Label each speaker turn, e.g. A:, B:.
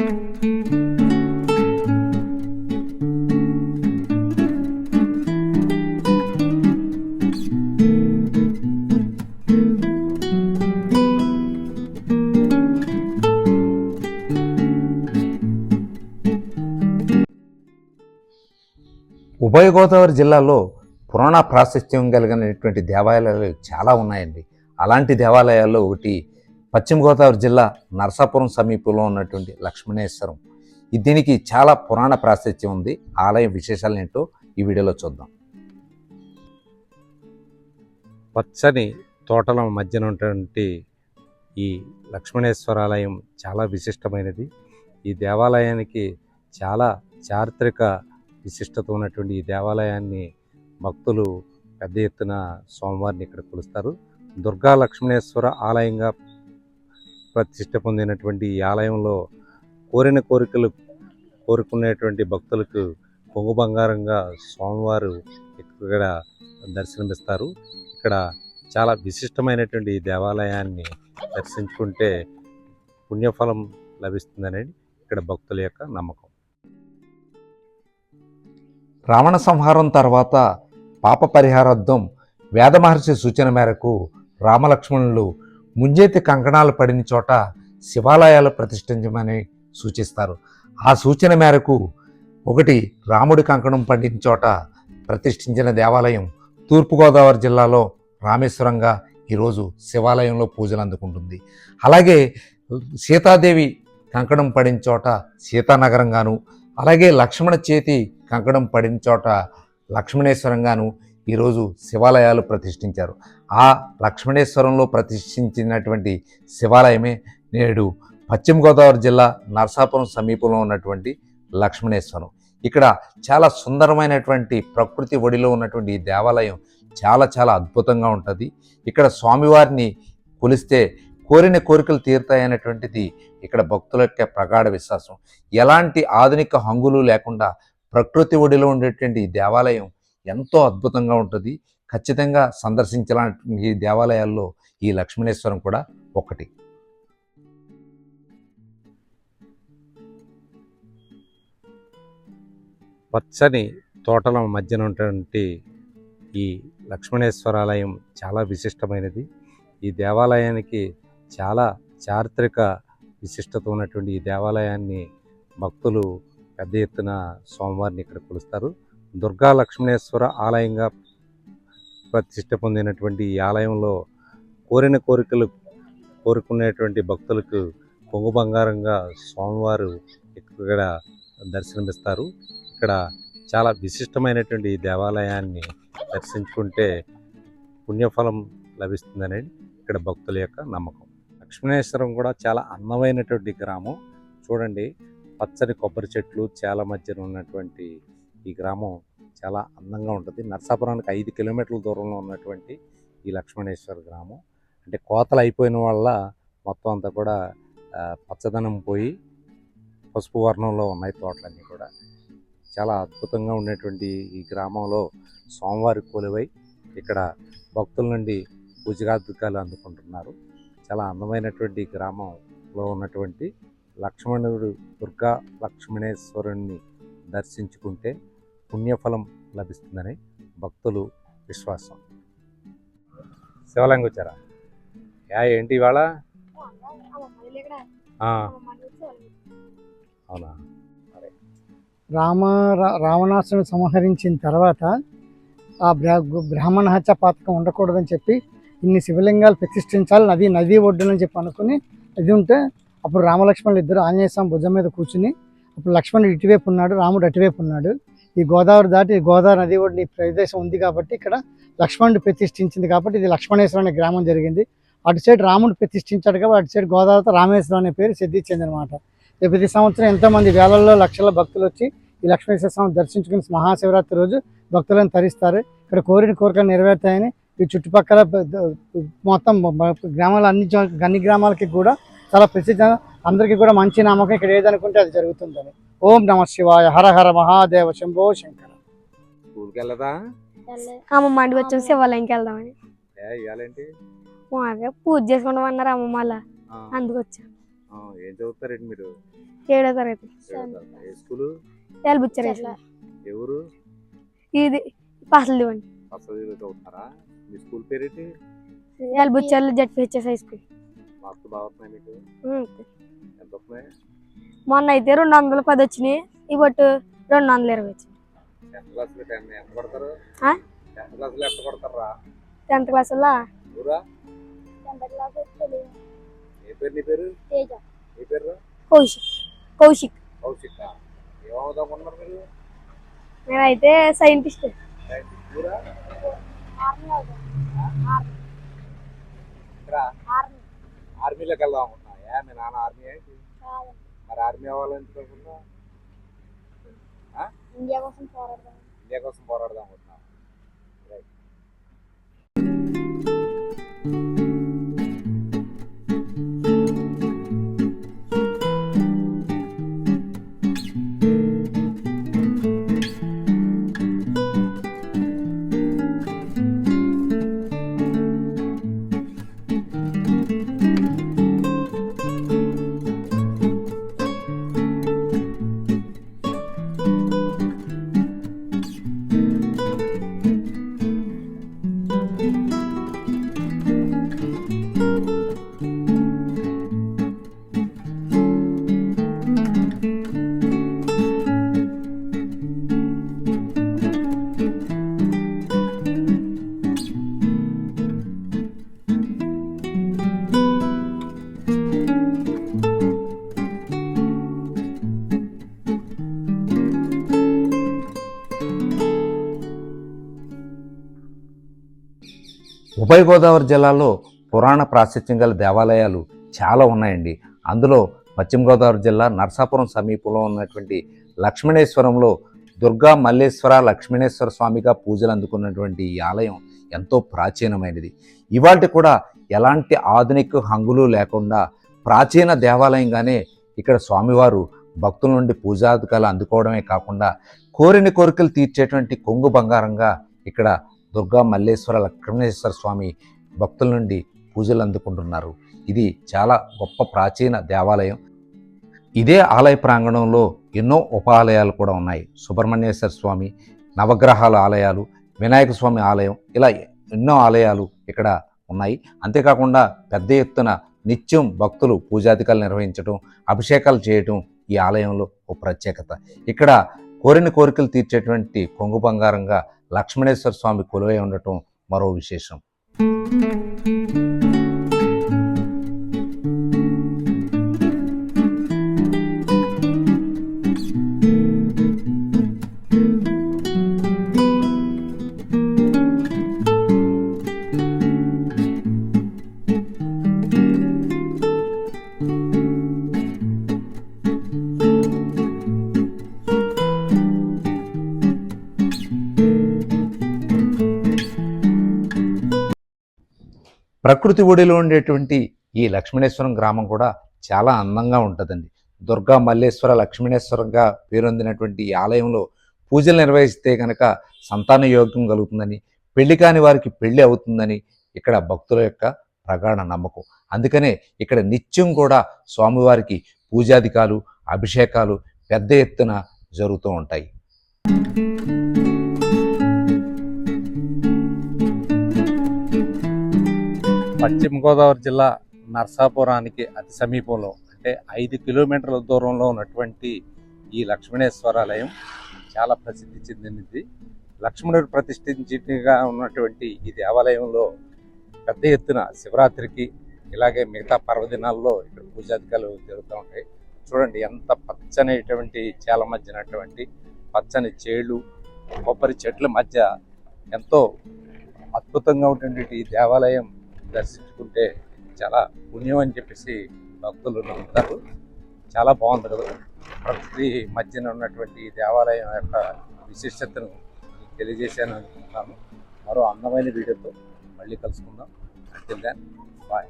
A: ఉభయ గోదావరి జిల్లాలో పురాణ ప్రాశస్త్యం కలిగినటువంటి దేవాలయాలు చాలా ఉన్నాయండి. అలాంటి దేవాలయాల్లో ఒకటి పశ్చిమ గోదావరి జిల్లా నరసాపురం సమీపంలో ఉన్నటువంటి లక్ష్మణేశ్వరం. దీనికి చాలా పురాణ ప్రాశస్త్యం ఉంది. ఆలయం విశేషాలు ఏంటో ఈ వీడియోలో చూద్దాం. పచ్చని తోటల మధ్యన ఉన్నటువంటి ఈ లక్ష్మణేశ్వర ఆలయం చాలా విశిష్టమైనది. ఈ దేవాలయానికి చాలా చారిత్రక విశిష్టత ఉన్నటువంటి ఈ దేవాలయాన్ని భక్తులు పెద్ద ఎత్తున సోమవారిని ఇక్కడ కొలుస్తారు. దుర్గా లక్ష్మణేశ్వర ఆలయంగా ప్రతిష్ట పొందినటువంటి ఈ ఆలయంలో కోరిన కోరికలు కోరుకునేటువంటి భక్తులకు కొంగు బంగారంగా స్వామివారు ఇక్కడ దర్శనమిస్తారు. ఇక్కడ చాలా విశిష్టమైనటువంటి ఈ దేవాలయాన్ని దర్శించుకుంటే పుణ్యఫలం లభిస్తుందనేది ఇక్కడ భక్తుల యొక్క నమ్మకం. రావణ సంహారం తర్వాత పాప పరిహారార్థం వేద మహర్షి సూచన మేరకు రామలక్ష్మణులు ముంజేతి కంకణాలు పడిన చోట శివాలయాలు ప్రతిష్ఠించమని సూచిస్తారు. ఆ సూచన మేరకు ఒకటి రాముడి కంకణం పడిన చోట ప్రతిష్ఠించిన దేవాలయం తూర్పుగోదావరి జిల్లాలో రామేశ్వరంగా ఈరోజు శివాలయంలో పూజలు అందుకుంటుంది. అలాగే సీతాదేవి కంకణం పడిన చోట సీతానగరంగాను అలాగే లక్ష్మణ చేతి కంకణం పడిన చోట లక్ష్మణేశ్వరంగాను ఈరోజు శివాలయాలు ప్రతిష్ఠించారు. ఆ లక్ష్మణేశ్వరంలో ప్రతిష్ఠించినటువంటి శివాలయమే నేడు పశ్చిమ గోదావరి జిల్లా నరసాపురం సమీపంలో ఉన్నటువంటి లక్ష్మణేశ్వరం. ఇక్కడ చాలా సుందరమైనటువంటి ప్రకృతి ఒడిలో ఉన్నటువంటి ఈ దేవాలయం చాలా చాలా అద్భుతంగా ఉంటుంది. ఇక్కడ స్వామివారిని కొలిస్తే కోరిన కోరికలు తీరుతాయనేటువంటిది ఇక్కడ భక్తుల యొక్క ప్రగాఢ విశ్వాసం. ఎలాంటి ఆధునిక హంగులు లేకుండా ప్రకృతి ఒడిలో ఉండేటువంటి ఈ దేవాలయం ఎంతో అద్భుతంగా ఉంటుంది. ఖచ్చితంగా సందర్శించాలంటే ఈ దేవాలయాల్లో ఈ లక్ష్మణేశ్వరం కూడా ఒకటి పచ్చని తోటల మధ్యన ఉన్నటువంటి ఈ లక్ష్మణేశ్వరాలయం చాలా విశిష్టమైనది. ఈ దేవాలయానికి చాలా చారిత్రక విశిష్టత ఉన్నటువంటి ఈ దేవాలయాన్ని భక్తులు పెద్ద ఎత్తున సోమవారిని ఇక్కడ కొలుస్తారు. దుర్గా లక్ష్మణేశ్వర ఆలయంగా ప్రతిష్ట పొందినటువంటి ఈ ఆలయంలో కోరిన కోరికలు కోరుకునేటువంటి భక్తులకు కొంగు బంగారంగా స్వామివారు ఇక్కడ దర్శనమిస్తారు. ఇక్కడ చాలా విశిష్టమైనటువంటి ఈ దేవాలయాన్ని దర్శించుకుంటే పుణ్యఫలం లభిస్తుందని ఇక్కడ భక్తుల యొక్క నమ్మకం. లక్ష్మణేశ్వరం కూడా చాలా అందమైనటువంటి గ్రామం. చూడండి పచ్చని కొబ్బరి చెట్లు చాలా మధ్యన ఉన్నటువంటి ఈ గ్రామం చాలా అందంగా ఉంటుంది. నర్సాపురానికి ఐదు కిలోమీటర్ల దూరంలో ఉన్నటువంటి ఈ లక్ష్మణేశ్వర గ్రామం. అంటే కోతలు అయిపోయిన వల్ల మొత్తం అంతా కూడా పచ్చదనం పోయి పసుపు వర్ణంలో ఉన్నాయి తోటలన్నీ కూడా. చాలా అద్భుతంగా ఉండేటువంటి ఈ గ్రామంలో సోమవారి కొలువై ఇక్కడ భక్తుల నుండి పూజగాధికాలు అందుకుంటున్నారు. చాలా అందమైనటువంటి గ్రామంలో ఉన్నటువంటి లక్ష్మణుడు దుర్గా లక్ష్మణేశ్వరుణ్ణి దర్శించుకుంటే పుణ్యఫలం లభిస్తుందని భక్తులు విశ్వాసం. శివలింగం వచ్చారా? యా ఏంటి ఇవాళ? అవునా?
B: రామ రా- సంహరించిన తర్వాత ఆ బ్రా- బ్రాహ్మణ హత్య పాతకం ఉండకూడదని చెప్పి ఇన్ని శివలింగాలు ప్రతిష్ఠించాలి నది నది ఒడ్డునని చెప్పి అనుకుని అది ఉంటే అప్పుడు రామలక్ష్మణులు ఇద్దరు ఆంజనేయ స్వామి భుజం మీద కూర్చుని అప్పుడు లక్ష్మణుడు ఇటువైపు ఉన్నాడు రాముడు అటువైపు ఉన్నాడు. ఈ గోదావరి దాటి గోదావరి నది కూడా ఈ ప్రదేశం ఉంది కాబట్టి ఇక్కడ లక్ష్మణుడు ప్రతిష్ఠించింది కాబట్టి ఇది లక్ష్మణేశ్వరం అనే గ్రామం జరిగింది. అటు సైడ్ రాముడు ప్రతిష్ఠించాడు కాబట్టి అటు సైడ్ గోదావరితో రామేశ్వరం అనే పేరు సిద్ధించిందనమాట ప్రతి సంవత్సరం ఎంతోమంది వేలల్లో లక్షల భక్తులు వచ్చి ఈ లక్ష్మీశ్వర స్వామి దర్శించుకుని మహాశివరాత్రి రోజు భక్తులను తరిస్తారు. ఇక్కడ కోరిన కోరికలు నెరవేరుతాయని ఈ చుట్టుపక్కల మొత్తం గ్రామాల అన్ని అన్ని గ్రామాలకి కూడా చాలా ప్రసిద్ధ అందరికీ కూడా మంచి నమ్మకం ఇక్కడ ఏదనుకుంటే అది జరుగుతుందని. ఓం నమ శివాయ హర హర మహాదేవ శంభో శంకర.
C: అమ్మమ్మ ఇంటికి వచ్చాం శివాలయంకి వెళ్దామని. మాకే పూజ చేసుకుంటాం అన్నారు అమ్మమ్మ వాళ్ళ అందుకు వచ్చాం.
A: ఆ, ఏం చదువుతారండి మీరు?
C: ఏడో తరగతి.
A: స్కూలు? ఎవరు
C: ఇది పాసలు ఇవ్వండి
A: అసలు చదువుతున్నారా? మీ స్కూల్ పేరేంటి?
C: వాళ్ళు బుచ్చర్లు జడ్పిహెచ్ఎస్ హై స్కూల్.
A: మార్క్స్ బాగా వస్తున్నాయి మీకు?
C: ఉమ్.
A: ఎంత వస్తున్నాయి?
C: మొన్న అయితే రెండు వందల పది వచ్చినాయి ఇవట్టు రెండు వందల ఇరవై వచ్చినాయి.
A: టెన్త్ క్లాస్లో టెన్ ఎంత కొడతారు
C: ఆ?
A: టెన్త్ క్లాస్లో ఎంత కొడతారా
C: టెన్త్ క్లాసులో
A: ఊరా? ఏ పేరు నీ పేరు? ఏ పేరు?
C: కౌశిక్. కౌశిక్.
A: మీరు?
C: నేనైతే సైంటిస్ట్.
A: ఇక్కడ? ఆర్మీలోకి వెళ్దాం అనుకున్నా ఏ మీ నాన్న ఆర్మీ మరి ఆర్మీ అవ్వాలని అనుకున్నా
C: ఇండియా కోసం పోరాడదాం.
A: ఇండియా ఉభయ గోదావరి జిల్లాలో పురాణ ప్రాశస్త్యం గల దేవాలయాలు చాలా ఉన్నాయండి. అందులో పశ్చిమ గోదావరి జిల్లా నరసాపురం సమీపంలో ఉన్నటువంటి లక్ష్మణేశ్వరంలో దుర్గా మల్లేశ్వర లక్ష్మణేశ్వర స్వామిగా పూజలు అందుకున్నటువంటి ఈ ఆలయం ఎంతో ప్రాచీనమైనది. ఇవాళ కూడా ఎలాంటి ఆధునిక హంగులు లేకుండా ప్రాచీన దేవాలయంగానే ఇక్కడ స్వామివారు భక్తుల నుండి పూజాధికాలు అందుకోవడమే కాకుండా కోరిన కోరికలు తీర్చేటువంటి కొంగు బంగారంగా ఇక్కడ దుర్గా మల్లేశ్వర లక్ష్మణేశ్వర స్వామి భక్తుల నుండి పూజలు అందుకుంటున్నారు. ఇది చాలా గొప్ప ప్రాచీన దేవాలయం. ఇదే ఆలయ ప్రాంగణంలో ఎన్నో ఉపాలయాలు కూడా ఉన్నాయి. సుబ్రహ్మణ్యేశ్వర స్వామి నవగ్రహాల ఆలయాలు వినాయక స్వామి ఆలయం ఇలా ఎన్నో ఆలయాలు ఇక్కడ ఉన్నాయి. అంతేకాకుండా పెద్ద ఎత్తున నిత్యం భక్తులు పూజాధికాలు నిర్వహించడం అభిషేకాలు చేయటం ఈ ఆలయంలో ఒక ప్రత్యేకత. ఇక్కడ కోరిన కోరికలు తీర్చేటువంటి కొంగు బంగారంగా లక్ష్మణేశ్వర స్వామి కొలువై ఉండటం మరో విశేషం. ప్రకృతి ఒడిలో ఉండేటువంటి ఈ లక్ష్మణేశ్వరం గ్రామం కూడా చాలా అందంగా ఉంటుందండి. దుర్గా మల్లేశ్వర లక్ష్మణేశ్వరంగా పేరొందినటువంటి ఈ ఆలయంలో పూజలు నిర్వహిస్తే కనుక సంతాన యోగ్యం కలుగుతుందని పెళ్ళి కాని వారికి పెళ్ళి అవుతుందని ఇక్కడ భక్తుల యొక్క ప్రగాఢ నమ్మకం. అందుకనే ఇక్కడ నిత్యం కూడా స్వామివారికి పూజాధికాలు అభిషేకాలు పెద్ద ఎత్తున జరుగుతూ ఉంటాయి. పశ్చిమ గోదావరి జిల్లా నర్సాపురానికి అతి సమీపంలో అంటే ఐదు కిలోమీటర్ల దూరంలో ఉన్నటువంటి ఈ లక్ష్మణేశ్వరాలయం చాలా ప్రసిద్ధి చెందినది లక్ష్మణుడు ప్రతిష్ఠించిగా ఉన్నటువంటి ఈ దేవాలయంలో పెద్ద ఎత్తున శివరాత్రికి ఇలాగే మిగతా పర్వదినాల్లో ఇక్కడ పూజాధికారులు జరుగుతూ ఉంటాయి. చూడండి ఎంత పచ్చనైనటువంటి చేల మధ్యనటువంటి పచ్చని చేళ్ళు కొబ్బరి చెట్ల మధ్య ఎంతో అద్భుతంగా ఉన్నటువంటి ఈ దేవాలయం దర్శించుకుంటే చాలా పుణ్యం అని చెప్పేసి భక్తులు నమ్ముతారు. చాలా బాగుంది కదా. ప్రకృతి మధ్యన ఉన్నటువంటి దేవాలయం యొక్క విశిష్టతను తెలియజేశాను అనుకుంటున్నాను. మరో అందమైన వీడియోతో మళ్ళీ కలుసుకుందాం. అంటిల్ దాన్ బాయ్